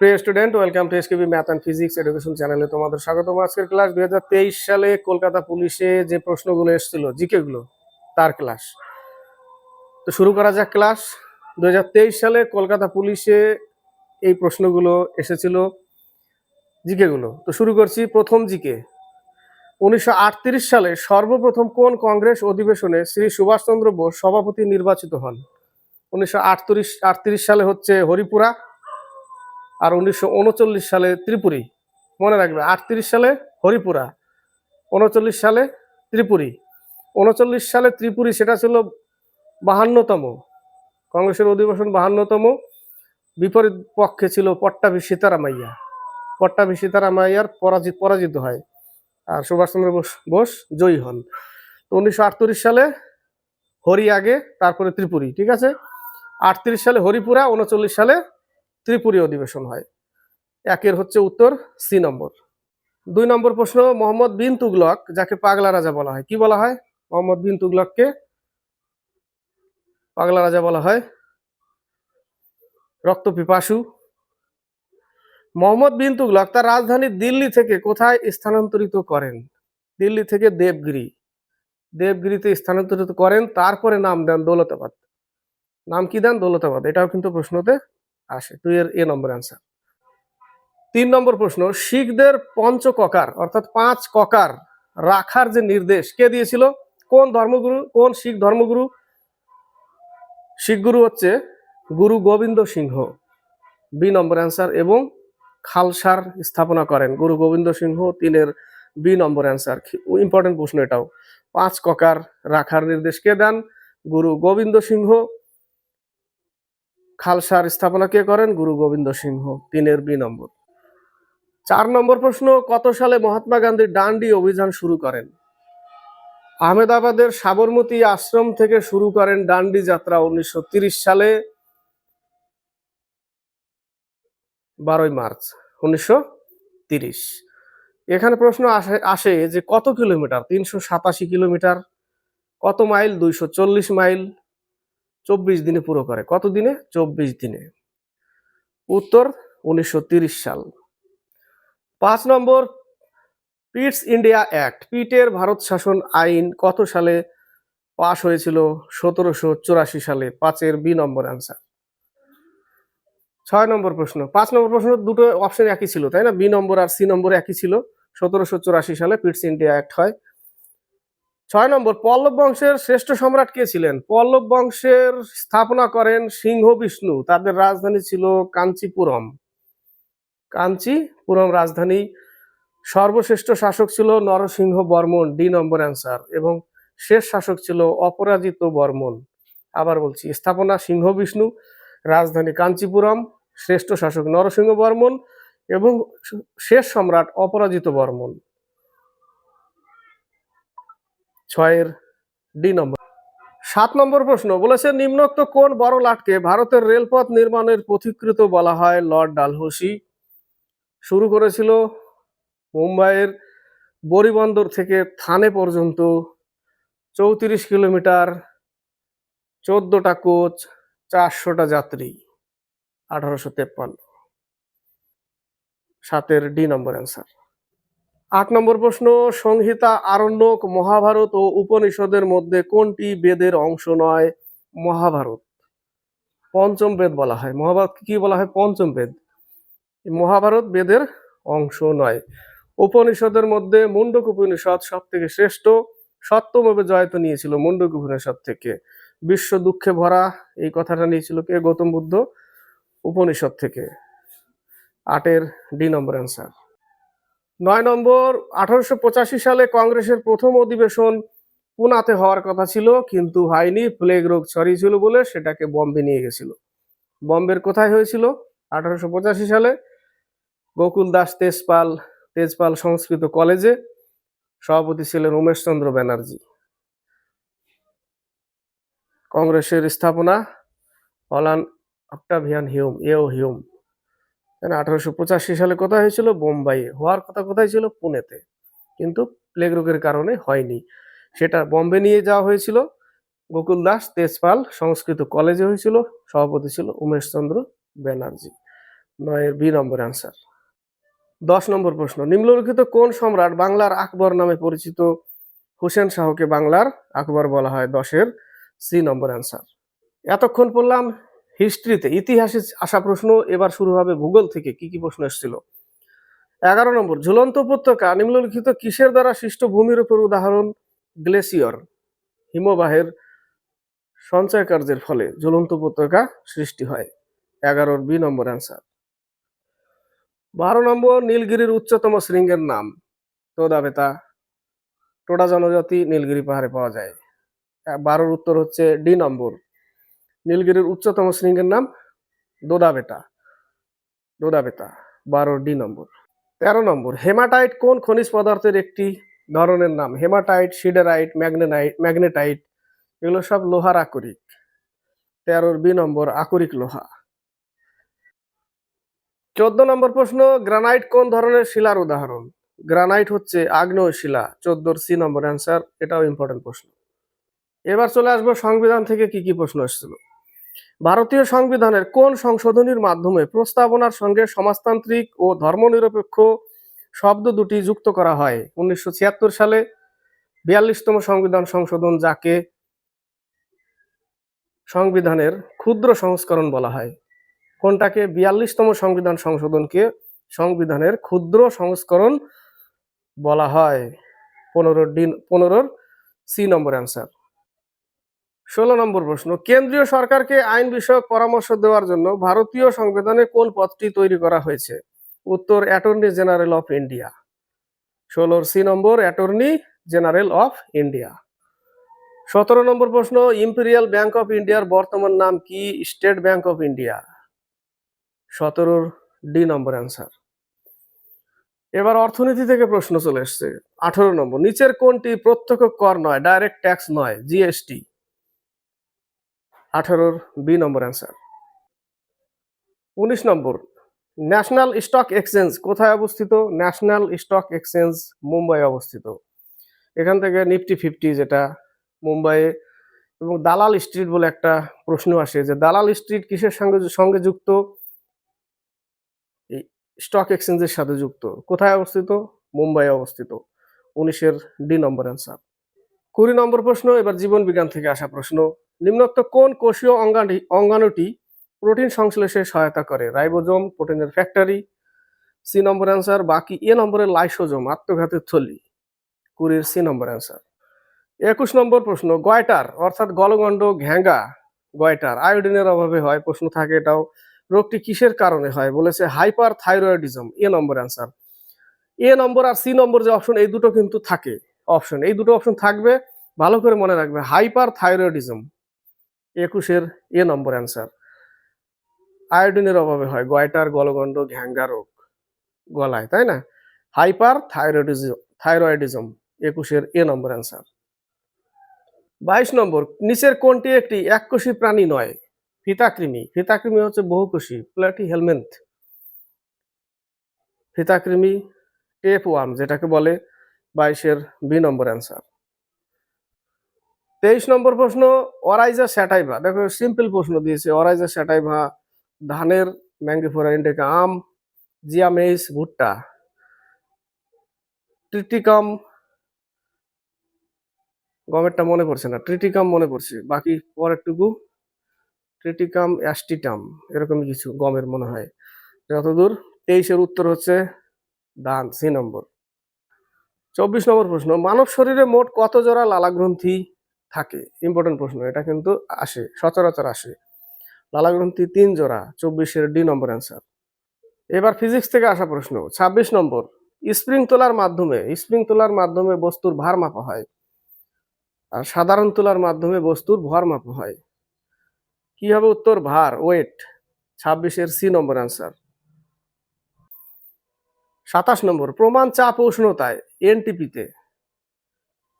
প্রিয় student, welcome to SKB math and physics education চ্যানেলে তোমাদের স্বাগতম। আজকের ক্লাস দুই হাজার তেইশ সালে কলকাতা পুলিশে যে প্রশ্নগুলো এসেছিল জিকে গুলো তার ক্লাস। তো শুরু করা যাক ক্লাস। দু হাজার তেইশ সালে কলকাতা পুলিশে এই প্রশ্নগুলো এসেছিল জিকে গুলো তো শুরু করছি প্রথম জিকে। উনিশশো আটত্রিশ সালে সর্বপ্রথম কোন কংগ্রেস অধিবেশনে শ্রী সুভাষচন্দ্র বোস সভাপতি নির্বাচিত হন? উনিশশো আটত্রিশ সালে হচ্ছে হরিপুরা আর উনিশশো উনচল্লিশ সালে ত্রিপুরী। মনে রাখবে, আটত্রিশ সালে হরিপুরা, উনচল্লিশ সালে ত্রিপুরী। উনচল্লিশ সালে ত্রিপুরী সেটা ছিল বাহান্নতম, কংগ্রেসের অধিবেশন বাহান্নতম। বিপরীত পক্ষে ছিল পট্টাভি সীতারামাইয়া। পট্টাভি সীতারামাইয়ার পরাজিত পরাজিত হয়। আর সুভাষচন্দ্র বোস বোস জয়ী হন। তো উনিশশো আটত্রিশ সালে হরি আগে তারপরে ত্রিপুরী, ঠিক আছে? আটত্রিশ সালে হরিপুরা, উনচল্লিশ সালে ত্রিপুরী অধিবেশন হয়। একের হচ্ছে উত্তর, সি নম্বর। দুই নম্বর প্রশ্ন, মোহাম্মদ বিন তুগলক, যাকে পাগলা রাজা বলা হয়, কি বলা হয়? মোহাম্মদ বিন তুগলককে পাগলা রাজা বলা হয়, রক্ত পিপাসু। মোহাম্মদ বিন তুগলক তার রাজধানী দিল্লি থেকে কোথায় স্থানান্তরিত করেন? দিল্লি থেকে দেবগিরি। দেবগিরিতে স্থানান্তরিত করেন, তারপরে নাম দেন দৌলতাবাদ। নাম কি দেন? দৌলতাবাদ। এটাও কিন্তু প্রশ্নতে আসে। টু এর এ নম্বর অ্যান্সার তিন নম্বর প্রশ্ন, শিখদের পঞ্চ ককার অর্থাৎ পাঁচ ককার রাখার যে নির্দেশ কে দিয়েছিল? কোন ধর্মগুরু, কোন শিখ ধর্মগুরু? শিখ গুরু হচ্ছে Guru Gobind Singh. B number answer এবং খালসার স্থাপনা করেন গুরু গোবিন্দ সিংহ তিনের বি নম্বর অ্যান্সার ইম্পর্টেন্ট প্রশ্ন এটাও। পাঁচ ককার রাখার নির্দেশ কে দেন? গুরু গোবিন্দ সিংহ খালসার স্থাপনা কে করেন? গুরু গোবিন্দ সিংহ, তিনের বি নম্বর। চার নম্বর প্রশ্ন, কত সালে মহাত্মা গান্ধী ডান্ডি অভিযান শুরু করেন? আহমেদাবাদের সাবরমতী আশ্রম থেকে শুরু করেন ডান্ডি যাত্রা উনিশশো সালে, বারোই মার্চ, উনিশশো এখানে প্রশ্ন আসে আসে যে কত কিলোমিটার? তিনশো সাতাশি কিলোমিটার। কত মাইল? দুইশো চল্লিশ মাইল। চব্বিশ দিনে পুরো করে। কত দিনে? চব্বিশ দিনে। উত্তর উনিশশো সাল। পাঁচ নম্বর, পিটস ইন্ডিয়া অ্যাক্ট। পিটের ভারত শাসন আইন কত সালে পাশ হয়েছিল? সতেরোশো চুরাশি সালে। পাঁচের বি নম্বর অ্যান্সার ছয় নম্বর প্রশ্ন। পাঁচ নম্বর প্রশ্ন দুটো অপশন একই ছিল, তাই না? বি নম্বর আর সি নম্বর একই ছিল। সতেরোশো চুরাশি সালে পিটস ইন্ডিয়া অ্যাক্ট হয়। ছয় নম্বর, পল্লব বংশের শ্রেষ্ঠ সম্রাট কে ছিলেন? পল্লব বংশের স্থাপনা করেন সিংহ বিষ্ণু। তাদের রাজধানী ছিল কাঞ্চিপুরম। কাঞ্চিপুরম রাজধানী। সর্বশ্রেষ্ঠ শাসক ছিল Narasimha Varman D number answer, এবং শেষ শাসক ছিল অপরাজিত বর্মন আবার বলছি, স্থাপনা সিংহ বিষ্ণু, রাজধানী কাঞ্চিপুরম, শ্রেষ্ঠ শাসক নরসিংহ বর্মন এবং শেষ সম্রাট অপরাজিত বর্মন ছয়ের ডি নম্বর। সাত নম্বর প্রশ্ন, বলেছে নিম্নোক্ত কোন বড় লাটকে ভারতের রেলপথ নির্মাণের পথিকৃত বলা হয় লর্ড ডালহৌসি? শুরু করেছিল মুম্বাইয়ের বরিবন্দর থেকে থানে পর্যন্ত চৌত্রিশ কিলোমিটার, চোদ্দটা কোচ, চারশোটা যাত্রী, আঠারোশো তেপ্পান্ন। সাতের ডি নম্বর অ্যান্সার। আট নম্বর প্রশ্ন, সংহিতা আরণ্যক মহাভারত ও উপনিষদের মধ্যে কোনটি বেদের অংশ নয়? মহাভারত। পঞ্চম বেদ বলা হয়। মহাভারত কি বলা হয়? পঞ্চম বেদ। মহাভারত বেদের অংশ নয়। উপনিষদের মধ্যে মুন্ডক উপনিষদ সব থেকে শ্রেষ্ঠ সত্যমবে জয়ত নিয়েছিল মুন্ডক উপনিষদ থেকে। বিশ্ব দুঃখে ভরা, এই কথাটা নিয়েছিল কে? গৌতম বুদ্ধ উপনিষদ থেকে। আটের ডি নম্বর অ্যান্সার। নয় নম্বর, আঠারোশো পঁচাশি সালে কংগ্রেসের প্রথম অধিবেশন পুনাতে হওয়ার কথা ছিল, কিন্তু হয়নি প্লেগ রোগ ছড়িয়েছিল বলে সেটাকে বম্বে নিয়ে গেছিল। বম্বের কোথায় হয়েছিল? আঠারোশো পঁচাশি সালে গোকুল দাস তেজপাল তেজপাল সংস্কৃত কলেজে সভাপতি ছিলেন উমেশচন্দ্র ব্যানার্জি। কংগ্রেসের স্থাপনা Allan Octavian Hume A O. আঠারোশো পঁচাশি সালে কোথায় হয়েছিল? বোম্বাইয়ে হওয়ার কথা কোথায় ছিল? পুনেতে। কিন্তু প্লেগ রোগের কারণে হয়নি। সেটা বম্বে নিয়ে যাওয়া হয়েছিল। গোকুল দাস তেজপাল সংস্কৃত কলেজে হয়েছিল। সভাপতি ছিল উমেশচন্দ্র ব্যানার্জি। নয়ের বি নম্বর অ্যান্সার দশ নম্বর প্রশ্ন, নিম্নলিখিত কোন সম্রাট বাংলার আকবর নামে পরিচিত? হোসেন শাহকে বাংলার আকবর বলা হয় দশের সি নম্বর অ্যান্সার এতক্ষণ পড়লাম হিস্ট্রিতে ইতিহাসে আসা প্রশ্ন এবার শুরু হবে ভূগোল থেকে। কি কি প্রশ্ন এসেছিল? এগারো নম্বর, ঝুলন্ত উপত্যকা নিম্নলিখিত কিসের দ্বারা সৃষ্ট ভূমির উপর উদাহরণ? গ্লেসিয়র, হিমবাহের সঞ্চয় কার্যের ফলে ঝুলন্ত উপত্যকা সৃষ্টি হয়। এগারোর বি নম্বর অ্যান্সার। বারো নম্বর, নীলগিরির উচ্চতম শৃঙ্গের নাম। তোদাবেতা, টোডা জনজাতি নীলগিরি পাহাড়ে পাওয়া যায়। বারোর উত্তর হচ্ছে ডি নম্বর। নীলগিরির উচ্চতম শৃঙ্গের নাম দোদাবেটা। দোদাবেতা বারো ডি নম্বর। তেরো নম্বর, হেমাটাইট কোন খনিজ পদার্থের একটি ধরনের নাম? হেমাটাইট, সিডারাইট ম্যাগনেটাইট ম্যাগনেটাইট, এগুলো সব লোহার আকরিক। তেরোর বি নম্বর, আকরিক লোহা। চোদ্দ নম্বর প্রশ্ন, গ্রানাইট কোন ধরনের শিলার উদাহরণ? গ্রানাইট হচ্ছে আগ্নেয় শিলা। চোদ্দোর সি নম্বর অ্যান্সার, এটাও ইম্পর্টেন্ট প্রশ্ন। এবার চলে আসব সংবিধান থেকে কি কি প্রশ্ন এসেছিল। ভারতীয় সংবিধানের কোন সংশোধনীর মাধ্যমে প্রস্তাবনার সঙ্গে সমাজতান্ত্রিক ও ধর্মনিরপেক্ষ শব্দ দুটি যুক্ত করা হয়? উনিশশো ছিয়াত্তর সালে বিয়াল্লিশতম সংবিধান সংশোধন যাকে সংবিধানের ক্ষুদ্র সংস্করণ বলা হয়। কোনটাকে? বিয়াল্লিশতম সংবিধান সংশোধনকে সংবিধানের ক্ষুদ্র সংস্করণ বলা হয়। পনেরো দিন পনেরোর সি নম্বর অ্যান্সার। ষোলো নম্বর প্রশ্ন, কেন্দ্রীয় সরকারকে আইন বিষয়ক পরামর্শ দেওয়ার জন্য ভারতীয় সংবিধানে কোন পদটি তৈরি করা হয়েছে? উত্তর, অ্যাটর্নি জেনারেল অফ ইন্ডিয়া। ষোলোর C number, attorney general of India. সতেরো নম্বর প্রশ্ন, ইম্পেরিয়াল ব্যাংক অফ ইন্ডিয়ার বর্তমান নাম কি? State Bank of India. সতেরোর ডি নম্বর অ্যান্সার। এবার অর্থনীতি থেকে প্রশ্ন চলে এসছে। আঠারো নম্বর, নিচের কোনটি প্রত্যক্ষ কর নয়, ডাইরেক্ট ট্যাক্স নয়, জিএসটি? আঠারোর বি নম্বর অ্যান্সার উনিশ নম্বর ন্যাশনাল স্টক এক্সচেঞ্জ কোথায় অবস্থিত? ন্যাশনাল স্টক এক্সচেঞ্জ মুম্বাই অবস্থিত। এখান থেকে নিফটি ফিফটি যেটা মুম্বাইয়ে এবং দালাল স্ট্রিট বলে একটা প্রশ্ন আসে যে দালাল স্ট্রিট কিসের সঙ্গে সঙ্গে যুক্ত? এই স্টক এক্সচেঞ্জের সাথে যুক্ত। কোথায় অবস্থিত? মুম্বাই অবস্থিত। উনিশের ডি নম্বর অ্যান্সার কুড়ি নম্বর প্রশ্ন, এবার জীবন বিজ্ঞান থেকে আসা প্রশ্ন। নিম্নোক্ত কোন কোষীয় অঙ্গাণু অঙ্গাণুটি প্রোটিন সংশ্লেষে সহায়তা করে? রাইবোজোম, প্রোটিনের ফ্যাক্টরি, সি নম্বর অ্যান্সার, বাকি এ নম্বরের লাইসোজোম আত্মঘাতের থলি। কুড়ির সি নম্বর অ্যান্সার। একুশ নম্বর প্রশ্ন, গয়টার, অর্থাৎ গলগণ্ড ঘ্যাঙ্গা গয়টার, আয়োডিনের অভাবে হয়, প্রশ্ন থাকে এটাও। রোগটি কিসের কারণে হয়? বলেছে hyperthyroidism A number answer. A number R C number যে অপশন, এই দুটো কিন্তু থাকে। অপশন, এই দুটো অপশন থাকবে, ভালো করে মনে রাখবে হাইপার থাইরয়েডিজম একুশের এ নম্বর অ্যান্সার আয়োডিনের অভাবে হয় গয়টার গলগণ্ড, ঘ্যাঙ্গা রোগ, গলায়, তাই না? হাইপার থাইরয়েডিজম থাইরয়েডিজম একুশের এ নম্বর অ্যান্সার বাইশ নম্বর, নিচের কোনটি একটি এককোষী প্রাণী নয়? ফিতাকৃমি ফিতাকৃমি হচ্ছে বহুকোষী, প্লাটি হেলমেন্থ। ফিতাকৃমি, টেপ ওয়ার্ম, যেটাকে বলে বাইশের বি নম্বর অ্যান্সার তেইশ নম্বর প্রশ্ন, অরাইজা স্যাটাইভা। দেখো সিম্পল প্রশ্ন দিয়েছে, অরাইজা স্যাটাইভা, ধানের ম্যাঙ্গিফোরা ইন্ডিকা আম জিয়ামেইস ভুট্টা। ট্রিটিকাম, গমেরটা মনে পড়ছে না, ট্রিটিকাম মনে পড়ছে। বাকি পরেরটুকু, ট্রিটিকাম, অ্যাস্টিটাম, এরকমই কিছু গমের মনে হয়। যতদূর, তেইশের উত্তর হচ্ছে দান, সি নম্বর। চব্বিশ নম্বর প্রশ্ন, মানব শরীরে মোট কত জোড়া লালা গ্রন্থি? থাকে। ইম্পর্টেন্ট প্রশ্ন, এটা কিন্তু আসে, সচরাচর আসে। লালা গ্রন্থি তিন জোড়া, চব্বিশের ডি নম্বর অ্যান্সার এবার ফিজিক্স থেকে আসা প্রশ্ন, ছাব্বিশ নম্বর স্প্রিং তোলার মাধ্যমে স্প্রিং তোলার মাধ্যমে বস্তুর ভার মাপা হয়। আর সাধারণ তোলার মাধ্যমে বস্তুর ভর মাপা হয়। কি হবে উত্তর ভার ওয়েট ছাব্বিশের সি নম্বর অ্যান্সার সাতাশ নম্বর, প্রমাণ চাপ উষ্ণতায় এনটিপিতে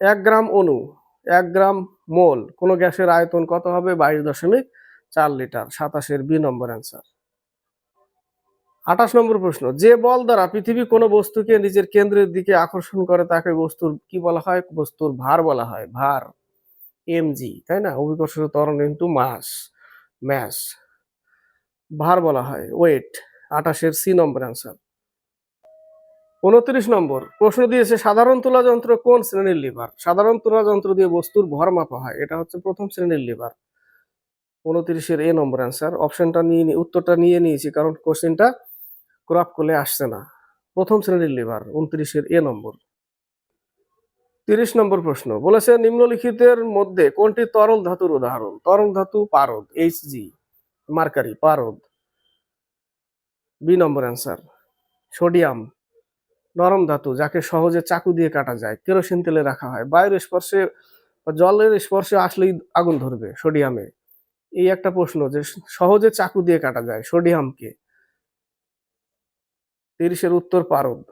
এক গ্রাম অণু এক গ্রাম মোল, কোনো গ্যাসের আয়তন কত হবে? বাইশ দশমিক চার লিটার। সাতাশের বি নম্বর অ্যান্সার। আঠাশ নম্বর প্রশ্ন, যে বল দ্বারা পৃথিবী কোনো বস্তুকে নিজের কেন্দ্রের দিকে আকর্ষণ করে, তাকে বস্তুর কি বলা হয়? বস্তুর ভার বলা হয়। ভার, এমজি, তাই না? অভিকর্ষিত ত্বরণ ইন্টু মাস ম্যাস ভার বলা হয়। ওয়েট, আঠাশের সি নম্বর অ্যান্সার। উনত্রিশ নম্বর, প্রশ্ন দিয়েছে, সাধারণ তুলা যন্ত্র কোন শ্রেণির লিভার? সাধারণ তুলা যন্ত্র দিয়ে বস্তুর ভর মাপা হয়, এটা হচ্ছে প্রথম শ্রেণির লিভার। উনত্রিশের এ নম্বর অ্যান্সার অপশনটা নিয়ে উত্তরটা নিয়ে নিয়েছি, কারণ কোশ্চেনটা ক্রপ করলে আসছে না। প্রথম শ্রেণির লিভার, উনত্রিশের এ নম্বর। তিরিশ নম্বর প্রশ্ন, বলেছে, নিম্নলিখিতের মধ্যে কোনটি তরল ধাতুর উদাহরণ? তরল ধাতু পারদ এইচ জি মার্কারি, পারদ। বি নম্বর অ্যান্সার সোডিয়াম নরম ধাতু, যাকে সহজে চাকু দিয়ে কাটা যায়, কেরোসিন তেলে রাখা হয়। বায়ুর স্পর্শে জলের স্পর্শে আসলেই আগুন ধরবে সোডিয়ামে। এই একটা প্রশ্ন যে, সহজে চাকু দিয়ে কাটা যায় সোডিয়ামকে তিরিশের উত্তর পারদ।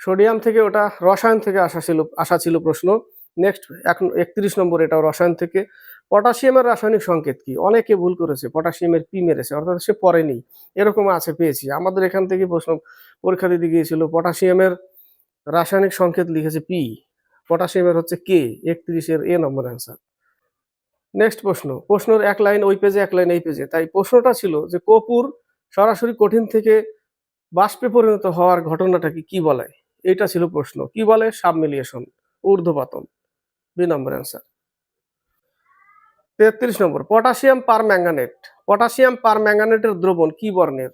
সোডিয়াম থেকে ওটা রসায়ন থেকে আসা ছিল আসা ছিল প্রশ্ন। নেক্সট, এখন একত্রিশ নম্বর, এটাও রসায়ন থেকে। পটাশিয়ামের রাসায়নিক সংকেত কি? অনেকে ভুল করেছে, পটাশিয়ামের পি মেরেছে, অর্থাৎ সে পড়েনি। এরকম আছে, পেয়েছি। আমাদের এখান থেকে প্রশ্ন পরীক্ষা দিতে গিয়েছিল। পটাশিয়ামের রাসায়নিক সংকেত লিখেছে পি পটাশিয়ামের হচ্ছে কে একত্রিশের এ নম্বর অ্যান্সার নেক্সট প্রশ্ন। প্রশ্নের এক লাইন, ওই পেজে এক লাইন, এই পেজে তাই প্রশ্নটা ছিল যে কপুর সরাসরি কঠিন থেকে বাষ্পে পরিণত হওয়ার ঘটনাটাকে কি বলে? এটা ছিল প্রশ্ন। কি বলে? সাবমিলিয়েশন, ঊর্ধ্বপাতন। দুই নম্বর অ্যান্সার তেত্রিশ নম্বর। পটাশিয়াম পার ম্যাঙ্গানেট পটাশিয়াম পার ম্যাঙ্গানেটের দ্রবণ কি বর্ণের?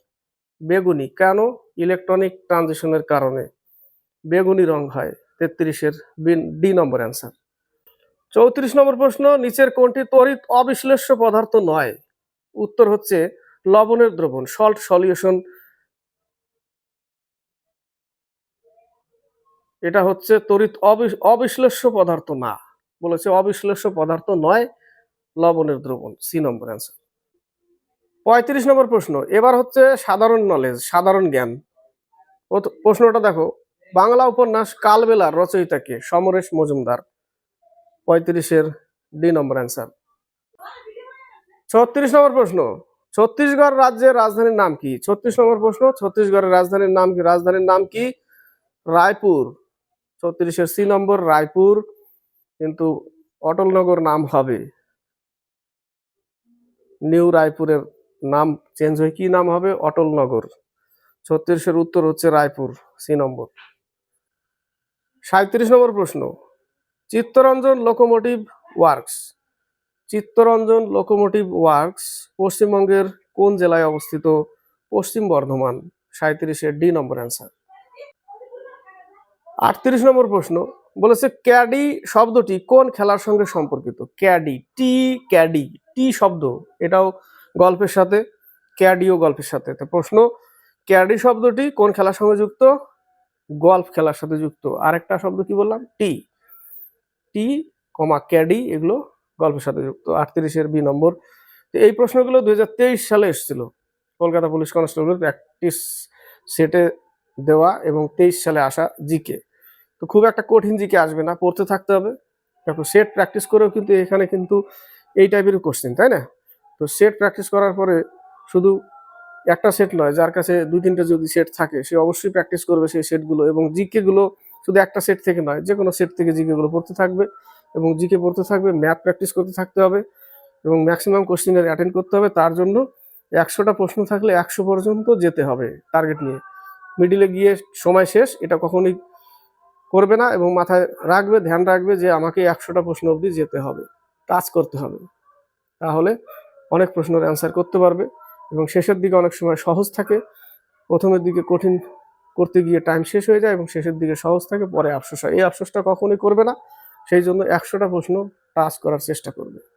বেগুনি। কেন? ইলেকট্রনিক ট্রানজিশনের কারণে বেগুনি রং হয়। তেত্রিশের বিন ডি নম্বর অ্যান্সার। চৌত্রিশ নম্বর প্রশ্ন, নিচের কোনটি তড়িৎ অবিশ্লেষ্য পদার্থ নয়? উত্তর হচ্ছে লবণের দ্রবণ সল্ট সলিউশন এটা হচ্ছে তড়িৎ অবি- অবিশ্লেষ্য পদার্থ না। বলেছে অবিশ্লেষ্য পদার্থ নয়, লবণের দ্রবণ। C number answer. পঁয়ত্রিশ নম্বর প্রশ্ন, এবার হচ্ছে সাধারণ নলেজ সাধারণ জ্ঞান। প্রশ্নটা দেখো, বাংলা উপন্যাস কালবেলার রচয়িতাকে সমরেশ মজুমদার, পঁয়ত্রিশের ডি নম্বর অ্যান্সার। ছত্রিশ নম্বর প্রশ্ন, ছত্তিশগড় রাজ্যের রাজধানীর নাম কি? ছত্রিশ নম্বর প্রশ্ন, ছত্তিশগড়ের রাজধানীর নাম কি? রাজধানীর নাম কি? রায়পুর। ছত্রিশের সি নম্বর রায়পুর, কিন্তু অটলনগর নাম হবে। নিউ রায়পুরের নাম চেঞ্জ হয়ে কি নাম হবে? অটলনগর। ছত্রিশের উত্তর হচ্ছে রায়পুর, সি নম্বর। সাঁত্রিশ নম্বর প্রশ্ন, Chittaranjan locomotive works. Chittaranjan locomotive works পশ্চিমবঙ্গের কোন জেলায় অবস্থিত? পশ্চিম বর্ধমান সাঁত্রিশের ডি নম্বর অ্যান্সার। আটত্রিশ নম্বর প্রশ্ন, বলেছে ক্যাডি শব্দটি কোন খেলার সঙ্গে সম্পর্কিত? ক্যাডি, টি ক্যাডি, টি শব্দ, এটাও গল্পের সাথে, ক্যাডিও গল্পের সাথে। প্রশ্ন ক্যাডি শব্দটি কোন খেলার সঙ্গে যুক্ত? গল্ফ খেলার সাথে যুক্ত। আরেকটা শব্দ কি বললাম? টি টি কমা ক্যাডি, এগুলো গল্পের সাথে যুক্ত। আটত্রিশের বি নম্বর। তো এই প্রশ্নগুলো দু হাজার তেইশ সালে এসেছিল। কলকাতা পুলিশ কনস্টেবলের প্র্যাকটিস সেটে দেওয়া এবং তেইশ সালে আসা জিকে। তো খুব একটা কঠিন জিকে আসবে না, পড়তে থাকতে হবে। তারপর সেট প্র্যাকটিস করেও কিন্তু এখানে কিন্তু এই টাইপের কোশ্চেন তাই না? তো সেট প্র্যাকটিস করার পরে শুধু একটা সেট নয়, যার কাছে দুই তিনটা যদি সেট থাকে, সে অবশ্যই প্র্যাকটিস করবে সেই সেটগুলো এবং জিকে গুলো শুধু একটা সেট থেকে নয়, যে কোনো সেট থেকে জিকে গুলো পড়তে থাকবে এবং জিকে পড়তে থাকবে ম্যাথ প্র্যাকটিস করতে থাকতে হবে এবং ম্যাক্সিমাম কোশ্চেনের অ্যাটেন্ড করতে হবে, তার জন্য একশোটা প্রশ্ন থাকলে একশো পর্যন্ত যেতে হবে টার্গেট নিয়ে। মিডিলে গিয়ে সময় শেষ, এটা কখনোই করবে না এবং মাথায় রাখবে, ধ্যান রাখবে যে আমাকে একশোটা প্রশ্ন অবধি যেতে হবে টাচ করতে হবে। তাহলে অনেক প্রশ্নের অ্যান্সার করতে পারবে। এবং শেষের দিকে অনেক সময় সহজ থাকে। প্রথমের দিকে কঠিন করতে গিয়ে টাইম শেষ হয়ে যায় এবং শেষের দিকে সহজ থাকে, পরে আফসোস হয়। এই আফসোসটা কখনোই করবে না। সেই জন্য একশোটা প্রশ্ন টাচ করার চেষ্টা করবে।